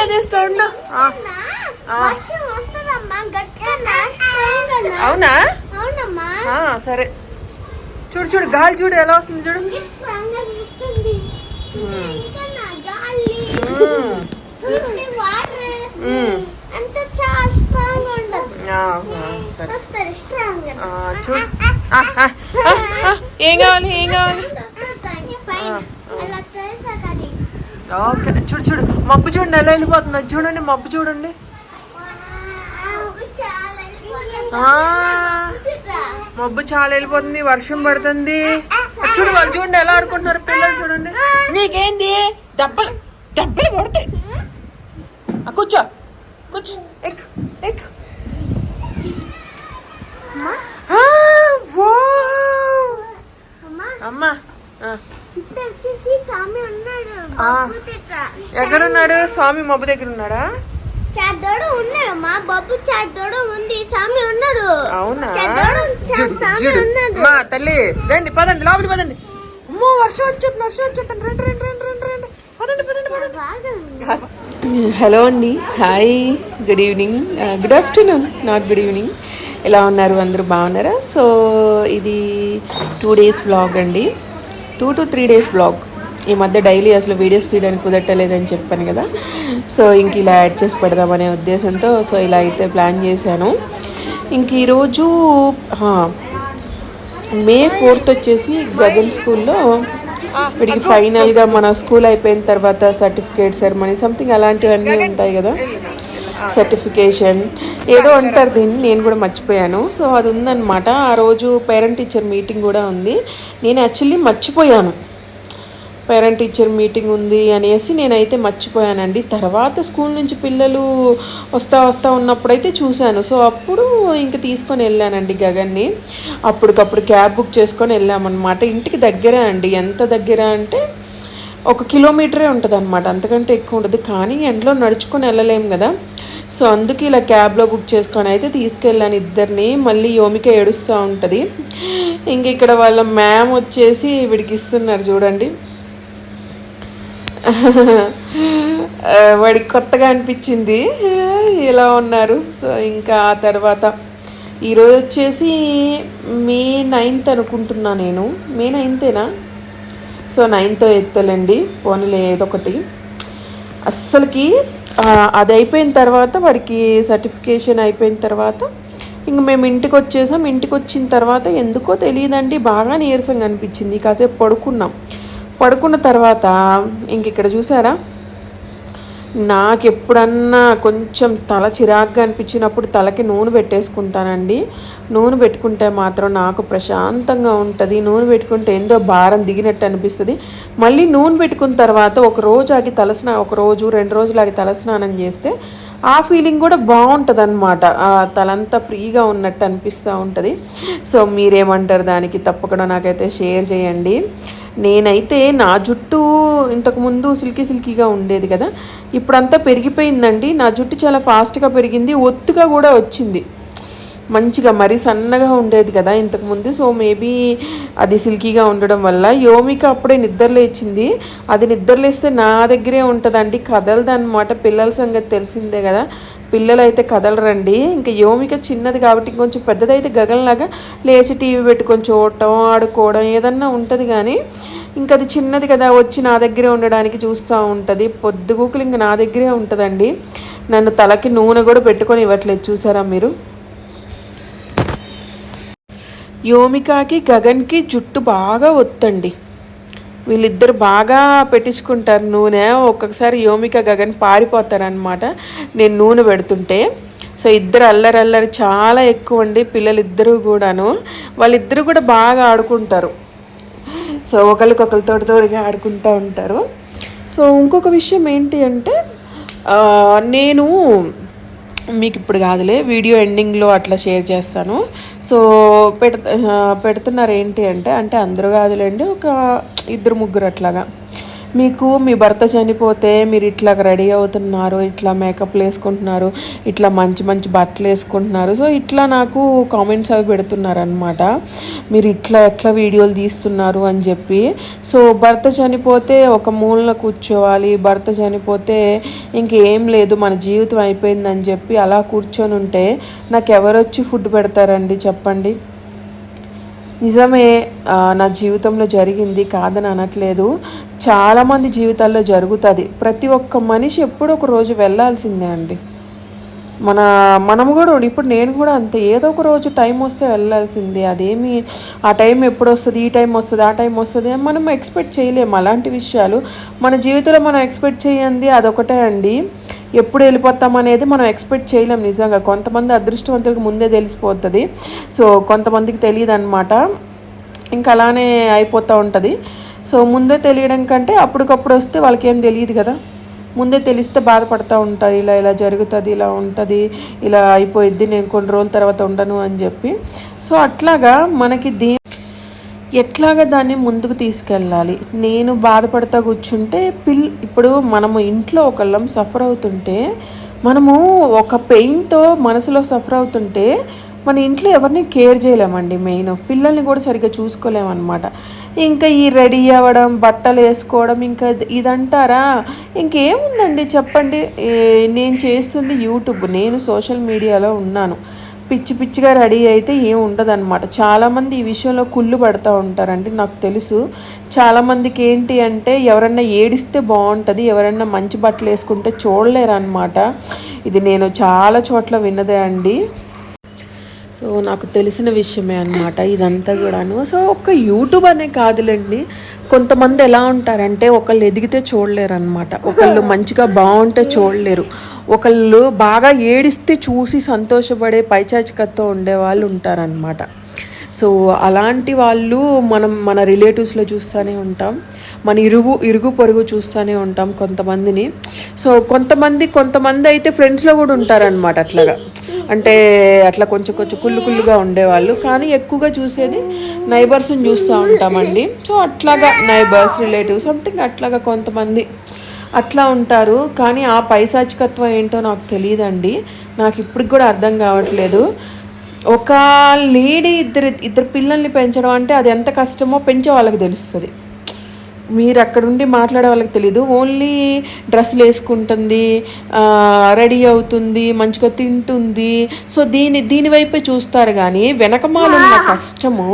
Video తీస్తా ఉండు? అవునా? సరే. చూడు చూడు గాలి చూడు ఎలా వస్తుంది చూడు. చూడు. ఏం కావాలి ఏం కావాలి పైన ఆ, అలా చేసాక అది ఓకే. చూడు చూడు. మబ్బు చూడండి ఎలా వెళ్ళిపోతుంది. చూడండి మబ్బు చూడండి. మబ్బు చాలా వెళ్ళిపోతుంది వర్షం పడుతుంది. చూడు వాళ్ళు చూడండి ఎలా ఆడుకుంటున్నారు పిల్లలు చూడండి. నీకేంది? దెబ్బలు దెబ్బలు పడతాయి. కూర్చో కూర్చో. ఎక్కు ఎక్కు అమ్మా ఆ, వావ్. అమ్మా అమ్మా ఆ, ఇప్పుడు వచ్చేసి స్వామి ఉన్నాడు ఆ. బబ్బు తిట్ట ఎక్కడున్నాడు? స్వామి మబ్బు దగ్గర ఉన్నాడా చాదోడు ఉన్నాడు మా బబ్బు చాదోడు ఉంది. స్వామి ఉన్నాడు. అవునా? మా తల్లి రండి పదండి లోపలికి పదండి. అమ్మో వర్షం వచ్చేస్తుంది వర్షం వచ్చేస్తుంది. రండి రండి రండి రండి రండి. పదండి పదండి. హలో అండి. Hi good evening good afternoon not good evening ఎలా ఉన్నారు? అందరూ బాగున్నారా? సో ఇది టూ డేస్ బ్లాగ్ అండి. Two to three days blog ఈ మధ్య డైలీ అసలు వీడియోస్ తీయడానికి కుదరటలేదని చెప్పాను కదా. సో ఇంక ఇలా యాడ్ చేసి పెడదామనే ఉద్దేశంతో సో ఇలా అయితే ప్లాన్ చేశాను. ఇంక ఈరోజు మే ఫోర్త్ వచ్చేసి గగన్ స్కూల్లో వీడికి ఫైనల్గా మన స్కూల్ అయిపోయిన తర్వాత సర్టిఫికేట్ సెరమనీ సంథింగ్ అలాంటివన్నీ ఉంటాయి కదా. సర్టిఫికేషన్ ఏదో అంటారు దీన్ని నేను కూడా మర్చిపోయాను. సో అది ఉందన్నమాట. ఆ రోజు పేరెంట్ టీచర్ మీటింగ్ కూడా ఉంది. నేను యాక్చువల్లీ మర్చిపోయాను. పేరెంట్ టీచర్ మీటింగ్ ఉంది అనేసి నేనైతే మర్చిపోయానండి. తర్వాత స్కూల్ నుంచి పిల్లలు వస్తా వస్తా ఉన్నప్పుడైతే చూశాను. సో అప్పుడు ఇంక తీసుకొని వెళ్ళానండి గగన్ని. అప్పటికప్పుడు క్యాబ్ బుక్ చేసుకొని వెళ్ళామన్నమాట. ఇంటికి దగ్గరే అండి. ఎంత దగ్గర అంటే ఒక కిలోమీటరే ఉంటుంది అనమాట అంతకంటే ఎక్కువ ఉండదు. కానీ ఎండలో నడుచుకొని వెళ్ళలేం కదా. సో అందుకే ఇలా క్యాబ్లో బుక్ చేసుకొని అయితే తీసుకెళ్ళాను ఇద్దరిని. మళ్ళీ యోమిక ఏడుస్తూ ఉంటుంది. ఇంక ఇక్కడ వాళ్ళ మ్యామ్ వచ్చేసి విడికిస్తున్నారు చూడండి. వాడికి కొత్తగా అనిపించింది. ఇలా ఉన్నారు. సో ఇంకా ఆ తర్వాత ఈరోజు వచ్చేసి మే నైన్త్ అనుకుంటున్నా నేను. మే నైన్తేనా? సో నైన్త్ ఎత్తలండి. పోనీలే ఏదొకటి అస్సలకి అది అయిపోయిన తర్వాత వాడికి సర్టిఫికేషన్ అయిపోయిన తర్వాత ఇంక మేము ఇంటికి వచ్చేసాం. ఇంటికి వచ్చిన తర్వాత ఎందుకో తెలియదండి. బాగా నీరసంగా అనిపించింది. కాసేపు పడుకున్నాం. పడుకున్న తర్వాత ఇంక ఇక్కడ చూసారా? నాకు ఎప్పుడన్నా కొంచెం తల చిరాగ్గా అనిపించినప్పుడు తలకి నూనె పెట్టేసుకుంటానండి. నూనె పెట్టుకుంటే మాత్రం నాకు ప్రశాంతంగా ఉంటుంది. నూనె పెట్టుకుంటే ఏందో భారం దిగినట్టు అనిపిస్తుంది. మళ్ళీ నూనె పెట్టుకున్న తర్వాత ఒక రోజు ఆగి తలస్నా ఒక రోజు రెండు రోజులు ఆగి తలస్నానం చేస్తే ఆ ఫీలింగ్ కూడా బాగుంటుంది అనమాట తలంతా ఫ్రీగా ఉన్నట్టు అనిపిస్తూ ఉంటుంది. సో మీరేమంటారు దానికి? తప్పకుండా నాకైతే షేర్ చేయండి. నేనైతే నా జుట్టు ఇంతకుముందు సిల్కీ సిల్కీగా ఉండేది కదా ఇప్పుడంతా పెరిగిపోయిందండి. నా జుట్టు చాలా ఫాస్ట్గా పెరిగింది ఒత్తుగా కూడా వచ్చింది. మంచిగా మరీ సన్నగా ఉండేది కదా ఇంతకుముందు సో మేబీ అది సిల్కీగా ఉండడం వల్ల యోమిక అప్పుడే నిద్రలేచింది అది నిద్రలేస్తే నా దగ్గరే ఉంటుందండి. కదలదన్నమాట. పిల్లల సంగతి తెలిసిందే కదా. పిల్లలైతే కదలరండి. ఇంకా యోమిక చిన్నది కాబట్టి ఇంకొంచెం పెద్దదైతే గగన్లాగా లేచి టీవీ పెట్టుకొని చూడటం ఆడుకోవడం ఏదన్నా ఉంటుంది కానీ ఇంకా అది చిన్నది కదా వచ్చి నా దగ్గరే ఉండడానికి చూస్తూ ఉంటుంది. పొద్దుగూకులు ఇంకా నా దగ్గరే ఉంటుందండి. నన్ను తలకి నూనె కూడా పెట్టుకొని ఇవ్వట్లేదు చూసారా మీరు? యోమికాకి గగన్కి జుట్టు బాగా ఒత్తండి. వీళ్ళిద్దరు బాగా పెట్టించుకుంటారు నూనె. ఒక్కొక్కసారి యోమిక గగన్ పారిపోతారనమాట నేను నూనె పెడుతుంటే. సో ఇద్దరు అల్లరి అల్లరి చాలా ఎక్కువ అండి పిల్లలిద్దరూ కూడాను. వాళ్ళిద్దరూ కూడా బాగా ఆడుకుంటారు. సో ఒకరికొకరు తోటి ఆడుకుంటూ ఉంటారు. సో ఇంకొక విషయం ఏంటి అంటే నేను మీకు ఇప్పుడు కాదులే వీడియో ఎండింగ్లో అట్లా షేర్ చేస్తాను. సో పెడుతున్నారు ఏంటి అంటే అంటే అందరూ కాదులేండి ఒక ఇద్దరు ముగ్గురు అట్లాగా. మీకు మీ భర్త చనిపోతే మీరు ఇట్లా రెడీ అవుతున్నారు ఇట్లా మేకప్లు వేసుకుంటున్నారు ఇట్లా మంచి మంచి బట్టలు వేసుకుంటున్నారు. సో ఇట్లా నాకు కామెంట్స్ అవి పెడుతున్నారనమాట మీరు ఇట్లా ఎట్లా వీడియోలు తీస్తున్నారు అని చెప్పి. సో భర్త చనిపోతే ఒక మూలన కూర్చోవాలి భర్త చనిపోతే ఇంకేం లేదు మన జీవితం అయిపోయిందని చెప్పి అలా కూర్చొని ఉంటే నాకు ఎవరొచ్చి ఫుడ్ పెడతారండి చెప్పండి? నిజమే నా జీవితంలో జరిగింది కాదని అనట్లేదు. చాలామంది జీవితాల్లో జరుగుతుంది. ప్రతి ఒక్క మనిషి ఎప్పుడో ఒక రోజు వెళ్ళాల్సిందే అండి. మన మనము కూడా ఇప్పుడు నేను కూడా అంతే. ఏదో ఒక రోజు టైం వస్తే వెళ్ళాల్సిందే. అదేమి ఆ టైం ఎప్పుడు వస్తుంది ఈ టైం వస్తుంది ఆ టైం వస్తుంది అని మనం ఎక్స్పెక్ట్ చేయలేము. అలాంటి విషయాలు మన జీవితంలో మనం ఎక్స్పెక్ట్ చేయండి అదొకటే అండి. ఎప్పుడు వెళ్ళిపోతాం అనేది మనం ఎక్స్పెక్ట్ చేయలేం నిజంగా. కొంతమంది అదృష్టవంతులకు ముందే తెలిసిపోతుంది. సో కొంతమందికి తెలియదు అనమాట ఇంకా అలానే అయిపోతూ ఉంటుంది. సో ముందే తెలియడం కంటే అప్పటికప్పుడు వస్తే వాళ్ళకి ఏం తెలియదు కదా. ముందే తెలిస్తే బాధపడుతూ ఉంటారు. ఇలా ఇలా జరుగుతుంది ఇలా ఉంటుంది ఇలా అయిపోయిద్ది నేను కొన్ని రోజుల తర్వాత ఉండను అని చెప్పి. సో అట్లాగా మనకి దీ ఎట్లాగా దాన్ని ముందుకు తీసుకెళ్ళాలి? నేను బాధపడతా కూర్చుంటే పిల్ ఇప్పుడు మనము ఇంట్లో ఒకళ్ళం సఫర్ అవుతుంటే మనము ఒక పెయిన్తో మనసులో సఫర్ అవుతుంటే మన ఇంట్లో ఎవరిని కేర్ చేయలేమండి మెయిన్. పిల్లల్ని కూడా సరిగ్గా చూసుకోలేమన్నమాట. ఇంకా ఈ రెడీ అవ్వడం బట్టలు వేసుకోవడం ఇంకా ఇది- ఇదంటారా? ఇంకేముందండి చెప్పండి. నేను చేస్తుంది యూట్యూబ్. నేను సోషల్ మీడియాలో ఉన్నాను. పిచ్చి పిచ్చిగా రెడీ అయితే ఏం ఉండదు అనమాట చాలామంది ఈ విషయంలో కుళ్ళు పడుతూ ఉంటారండి నాకు తెలుసు. చాలామందికి ఏంటి అంటే ఎవరన్నా ఏడిస్తే బాగుంటుంది ఎవరన్నా మంచి బట్టలు వేసుకుంటే చూడలేరనమాట ఇది నేను చాలా చోట్ల విన్నదే అండి. సో నాకు తెలిసిన విషయమే అనమాట ఇదంతా కూడాను. సో ఒక్క యూట్యూబ్ అనే కాదులేండి కొంతమంది ఎలా ఉంటారంటే ఒకళ్ళు ఎదిగితే చూడలేరు అనమాట ఒకళ్ళు మంచిగా బాగుంటే చూడలేరు. ఒకళ్ళు బాగా ఏడిస్తే చూసి సంతోషపడే పైచాచికతో ఉండే వాళ్ళు ఉంటారనమాట సో అలాంటి వాళ్ళు మనం మన రిలేటివ్స్లో చూస్తూనే ఉంటాం. మన ఇరుగు ఇరుగు పొరుగు చూస్తూనే ఉంటాం కొంతమందిని. సో కొంతమంది కొంతమంది అయితే ఫ్రెండ్స్లో కూడా ఉంటారనమాట అట్లాగా. అంటే అట్లా కొంచెం కొంచెం కుళ్ళు కుళ్ళుగా ఉండేవాళ్ళు. కానీ ఎక్కువగా చూసేది నైబర్స్ని చూస్తూ ఉంటామండి. సో అట్లాగా నైబర్స్ రిలేటివ్స్ సంథింగ్ అట్లాగా కొంతమంది అట్లా ఉంటారు. కానీ ఆ పైశాచికత్వం ఏంటో నాకు తెలియదండి. నాకు ఇప్పటికి కూడా అర్థం కావట్లేదు. ఒక లేడీ ఇద్దరు ఇద్దరు పిల్లల్ని పెంచడం అంటే అది ఎంత కష్టమో పెంచే వాళ్ళకి తెలుస్తుంది. మీరు అక్కడ ఉండి మాట్లాడే వాళ్ళకి తెలియదు ఓన్లీ డ్రెస్సులు వేసుకుంటుంది రెడీ అవుతుంది మంచిగా తింటుంది. సో దీని దీని వైపే చూస్తారు కానీ వెనకమాలున్న కష్టము.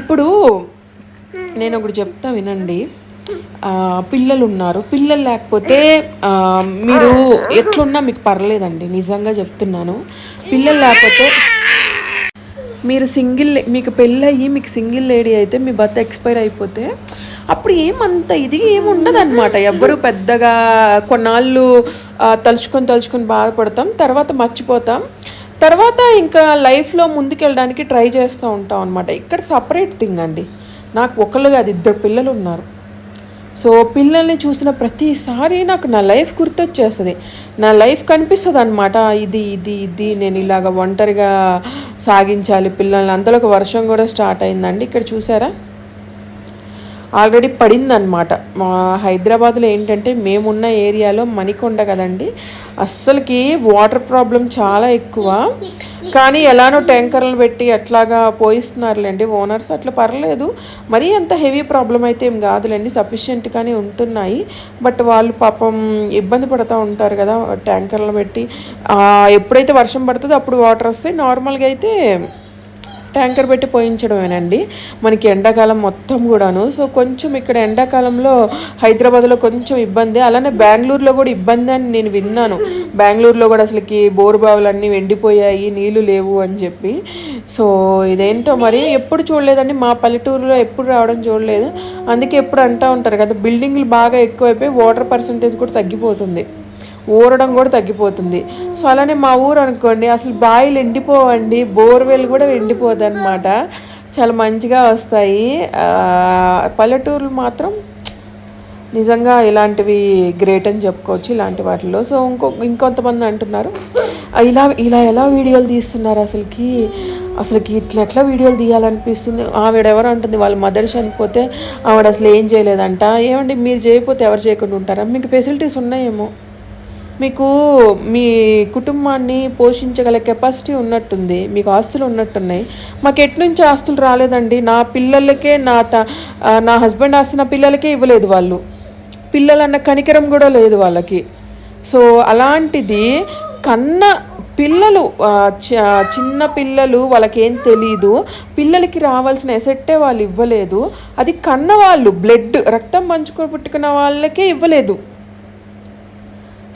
ఇప్పుడు నేను ఒకటి చెప్తా వినండి. పిల్లలు ఉన్నారు పిల్లలు లేకపోతే మీరు ఎట్లున్నా మీకు పర్లేదండి. నిజంగా చెప్తున్నాను. పిల్లలు లేకపోతే మీరు సింగిల్ మీకు పెళ్ళయ్యి మీకు సింగిల్ లేడీ అయితే మీ భర్త ఎక్స్పైర్ అయిపోతే అప్పుడు ఏమంత ఇది ఏమి అనమాట ఎవ్వరు పెద్దగా కొన్నాళ్ళు తలుచుకొని తలుచుకొని బాధపడతాం తర్వాత మర్చిపోతాం. తర్వాత ఇంకా లైఫ్లో ముందుకెళ్ళడానికి ట్రై చేస్తూ ఉంటాం అనమాట ఇక్కడ సపరేట్ థింగ్ అండి. నాకు ఒకళ్ళు కాదు ఇద్దరు పిల్లలు ఉన్నారు. సో పిల్లల్ని చూసిన ప్రతిసారి నాకు నా లైఫ్ గుర్తొచ్చేస్తుంది. నా లైఫ్ కనిపిస్తుంది అనమాట ఇది ఇది ఇది నేను ఇలాగ ఒంటరిగా సాగించాలి పిల్లల్ని. అంతలో వర్షం కూడా స్టార్ట్ అయిందండి. ఇక్కడ చూసారా? ఆల్రెడీ పడిందనమాట మా హైదరాబాద్లో ఏంటంటే మేమున్న ఏరియాలో మణికొండ కదండి. అస్సలకి వాటర్ ప్రాబ్లం చాలా ఎక్కువ. కానీ ఎలానో ట్యాంకర్లు పెట్టి అట్లాగా పోయిస్తున్నారులేండి ఓనర్స్. అట్లా పర్లేదు. మరీ అంత హెవీ ప్రాబ్లం అయితే ఏం కాదులేండి. సఫిషియెంట్గానే ఉంటున్నాయి. బట్ వాళ్ళు పాపం ఇబ్బంది పడుతూ ఉంటారు కదా ట్యాంకర్లు పెట్టి. ఎప్పుడైతే వర్షం పడుతుందో అప్పుడు వాటర్ వస్తాయి. నార్మల్గా అయితే ట్యాంకర్ పెట్టి పోయించడమేనండి. మనకి ఎండాకాలం మొత్తం కూడాను. సో కొంచెం ఇక్కడ ఎండాకాలంలో హైదరాబాద్లో కొంచెం ఇబ్బంది. అలానే బెంగళూరులో కూడా ఇబ్బంది అని నేను విన్నాను. బెంగళూరులో కూడా అసలుకి బోరు బావులన్నీ ఎండిపోయాయి నీళ్ళు లేవు అని చెప్పి. సో ఇదేంటో మరి ఎప్పుడు చూడలేదండి. మా పల్లెటూరులో ఎప్పుడు రావడం చూడలేదు. అందుకే ఎప్పుడు అంటూ ఉంటారు కదా బిల్డింగ్లు బాగా ఎక్కువైపోయి వాటర్ పర్సంటేజ్ కూడా తగ్గిపోతుంది. ఊరడం కూడా తగ్గిపోతుంది. సో అలానే మా ఊరు అనుకోండి అసలు బాయిలు ఎండిపోవండి బోర్వెల్ కూడా ఎండిపోదు అనమాట చాలా మంచిగా వస్తాయి. పల్లెటూరులు పల్లెటూర్లు మాత్రం నిజంగా ఇలాంటివి గ్రేట్ అని చెప్పుకోవచ్చు ఇలాంటి వాటిల్లో. సో ఇంకో ఇంకొంతమంది అంటున్నారు ఇలా ఇలా ఎలా వీడియోలు తీస్తున్నారు అసలుకి? అసలుకి ఇట్లా ఎట్లా వీడియోలు తీయాలనిపిస్తుంది? ఆవిడ ఎవరు అంటుంది వాళ్ళ మదర్ చనిపోతే ఆవిడ అసలు ఏం చేయలేదంట. ఏమండి మీరు చేయకపోతే ఎవరు చేయకుండా ఉంటారా? మీకు ఫెసిలిటీస్ ఉన్నాయేమో. మీకు మీ కుటుంబాన్ని పోషించగల కెపాసిటీ ఉన్నట్టుంది మీకు ఆస్తులు ఉన్నట్టున్నాయి. మాకు ఎట్నుంచి ఆస్తులు రాలేదండి. నా పిల్లలకే నా త నా హస్బెండ్ ఆస్తి నా పిల్లలకే ఇవ్వలేదు వాళ్ళు. పిల్లలన్న కనికరం కూడా లేదు వాళ్ళకి. సో అలాంటిది కన్న పిల్లలు చ- చిన్న పిల్లలు వాళ్ళకేం తెలీదు. పిల్లలకి రావాల్సిన ఎసెట్టే వాళ్ళు ఇవ్వలేదు. అది కన్న వాళ్ళు బ్లడ్ రక్తం పంచుకొని పుట్టుకున్న వాళ్ళకే ఇవ్వలేదు.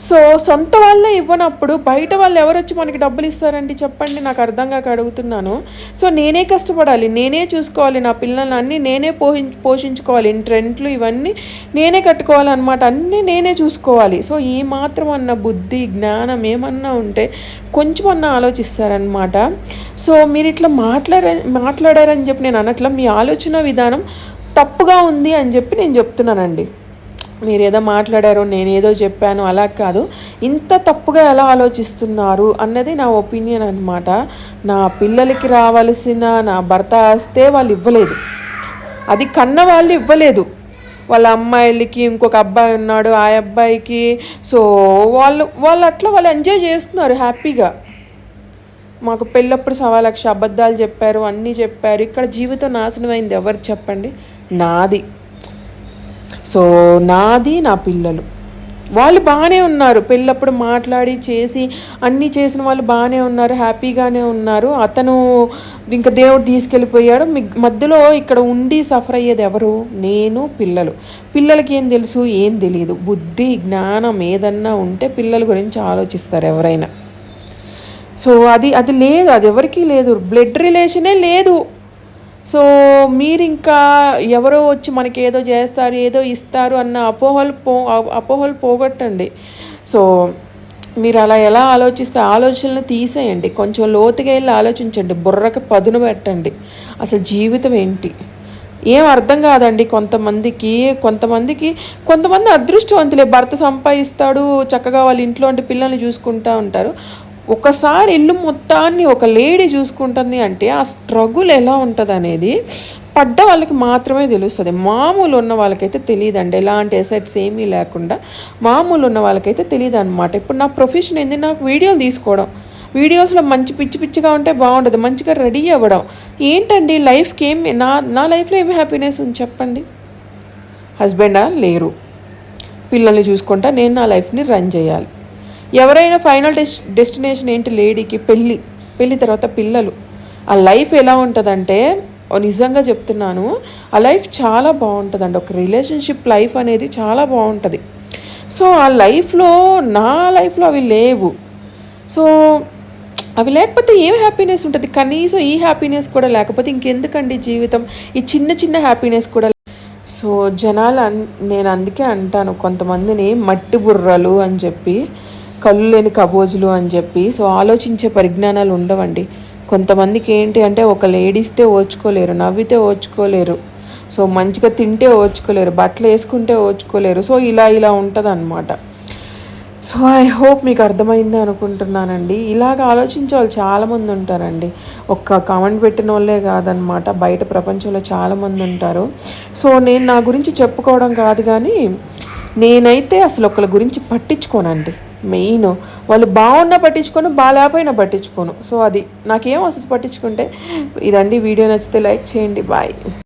సో సొంత వాళ్ళే ఇవ్వనప్పుడు బయట వాళ్ళు ఎవరు వచ్చి మనకి డబ్బులు ఇస్తారండి చెప్పండి నాకు అర్థం కాక అడుగుతున్నాను. సో నేనే కష్టపడాలి నేనే చూసుకోవాలి నా పిల్లల్ని అన్నీ నేనే పోషి పోషించుకోవాలి ట్రెంట్లు ఇవన్నీ నేనే కట్టుకోవాలన్నమాట అన్నీ నేనే చూసుకోవాలి. సో ఈ మాత్రం అన్న బుద్ధి జ్ఞానం ఏమన్నా ఉంటే కొంచెం అన్న ఆలోచిస్తారనమాట సో మీరు ఇట్లా మాట్లాడ మాట్లాడారని చెప్పి నేను అనట్లా మీ ఆలోచన విధానం తప్పుగా ఉంది అని చెప్పి నేను చెప్తున్నానండి. మీరు ఏదో మాట్లాడారో నేను ఏదో చెప్పాను అలా కాదు. ఇంత తప్పుగా ఎలా ఆలోచిస్తున్నారు అన్నది నా ఒపీనియన్ అనమాట నా పిల్లలకి రావాల్సిన నా భర్త ఆస్తే వాళ్ళు ఇవ్వలేదు. అది కన్న వాళ్ళు ఇవ్వలేదు. వాళ్ళ అమ్మాయిలకి ఇంకొక అబ్బాయి ఉన్నాడు ఆ అబ్బాయికి. సో వాళ్ళు వాళ్ళు అట్లా వాళ్ళు ఎంజాయ్ చేస్తున్నారు హ్యాపీగా. మాకు పెళ్ళప్పుడు సవా లక్ష అబద్ధాలు చెప్పారు అన్నీ చెప్పారు. ఇక్కడ జీవితం నాశనం అయింది ఎవరు చెప్పండి? నాది. సో నాది నా పిల్లలు. వాళ్ళు బాగానే ఉన్నారు. పెళ్ళప్పుడు మాట్లాడి చేసి అన్నీ చేసిన వాళ్ళు బాగానే ఉన్నారు హ్యాపీగానే ఉన్నారు. అతను ఇంకా దేవుడు తీసుకెళ్ళిపోయాడు. మీ మధ్యలో ఇక్కడ ఉండి సఫర్ అయ్యేది ఎవరు? నేను పిల్లలు. పిల్లలకి ఏం తెలుసు? ఏం తెలియదు బుద్ధి జ్ఞానం ఏదన్నా ఉంటే పిల్లల గురించి ఆలోచిస్తారు ఎవరైనా. సో అది అది లేదు. అది ఎవరికీ లేదు. బ్లడ్ రిలేషనే లేదు. సో మీరు ఇంకా ఎవరో వచ్చి మనకి ఏదో చేస్తారు ఏదో ఇస్తారు అన్న అపోహలు పో అపోహలు పోగొట్టండి. సో మీరు అలా ఎలా ఆలోచిస్తే ఆలోచనలు తీసేయండి. కొంచెం లోతుగా వెళ్ళి ఆలోచించండి. బుర్రకు పదును పెట్టండి. అసలు జీవితం ఏంటి? ఏం అర్థం కాదండి కొంతమందికి కొంతమందికి కొంతమంది అదృష్టవంతులే. భర్త సంపాదిస్తాడు చక్కగా వాళ్ళ ఇంట్లో ఉండి పిల్లల్ని చూసుకుంటూ ఉంటారు. ఒకసారి ఇల్లు మొత్తాన్ని ఒక లేడీ చూసుకుంటుంది అంటే ఆ స్ట్రగుల్ ఎలా ఉంటుంది అనేది పడ్డ వాళ్ళకి మాత్రమే తెలుస్తుంది. మామూలు ఉన్న వాళ్ళకైతే తెలియదండి. ఎలాంటి ఎసెట్స్ ఏమీ లేకుండా మామూలు ఉన్న వాళ్ళకైతే తెలియదు అనమాట ఇప్పుడు నా ప్రొఫెషన్ ఏంది? నాకు వీడియోలు తీసుకోవడం. వీడియోస్లో మంచి పిచ్చి పిచ్చిగా ఉంటే బాగుంటుంది మంచిగా రెడీ అవ్వడం. ఏంటండి? లైఫ్కి ఏం నా నా లైఫ్లో ఏమి హ్యాపీనెస్ ఉంది చెప్పండి? హస్బెండా లేరు. పిల్లల్ని చూసుకుంటా నేను నా లైఫ్ని రన్ చేయాలి. ఎవరైనా ఫైనల్ డెస్ డెస్టినేషన్ ఏంటి లేడీకి? పెళ్ళి పెళ్ళి తర్వాత పిల్లలు. ఆ లైఫ్ ఎలా ఉంటుందంటే నిజంగా చెప్తున్నాను ఆ లైఫ్ చాలా బాగుంటుందండి. ఒక రిలేషన్షిప్ లైఫ్ అనేది చాలా బాగుంటుంది. సో ఆ లైఫ్లో నా లైఫ్లో అవి లేవు. సో అవి లేకపోతే ఏం హ్యాపీనెస్ ఉంటుంది? కనీసం ఈ హ్యాపీనెస్ కూడా లేకపోతే ఇంకెందుకండి జీవితం? ఈ చిన్న చిన్న హ్యాపీనెస్ కూడా సో జనాలు అన్ నేను అందుకే అంటాను కొంతమందిని మట్టి బుర్రలు అని చెప్పి కళ్ళు లేని కబోజులు అని చెప్పి. సో ఆలోచించే పరిజ్ఞానాలు ఉండవండి. కొంతమందికి ఏంటి అంటే ఒక లేడీస్తే ఓర్చుకోలేరు నవ్వితే ఓర్చుకోలేరు. సో మంచిగా తింటే ఓర్చుకోలేరు బట్టలు వేసుకుంటే ఓర్చుకోలేరు. సో ఇలా ఇలా ఉంటుంది సో ఐ హోప్ మీకు అర్థమైంది అనుకుంటున్నానండి. ఇలాగ ఆలోచించే వాళ్ళు చాలామంది ఉంటారండి. ఒక్క కామెంట్ పెట్టిన వాళ్ళే కాదనమాట బయట ప్రపంచంలో చాలామంది ఉంటారు. సో నేను నా గురించి చెప్పుకోవడం కాదు కానీ నేనైతే అసలు ఒకళ్ళ గురించి పట్టించుకోనండి. మెయిన్. వాళ్ళు బాగున్నా పట్టించుకోను బాగాలేకపోయినా పట్టించుకోను. సో అది నాకేం వస్తుంది పట్టించుకుంటే? ఇదండి. వీడియో నచ్చితే లైక్ చేయండి. బాయ్.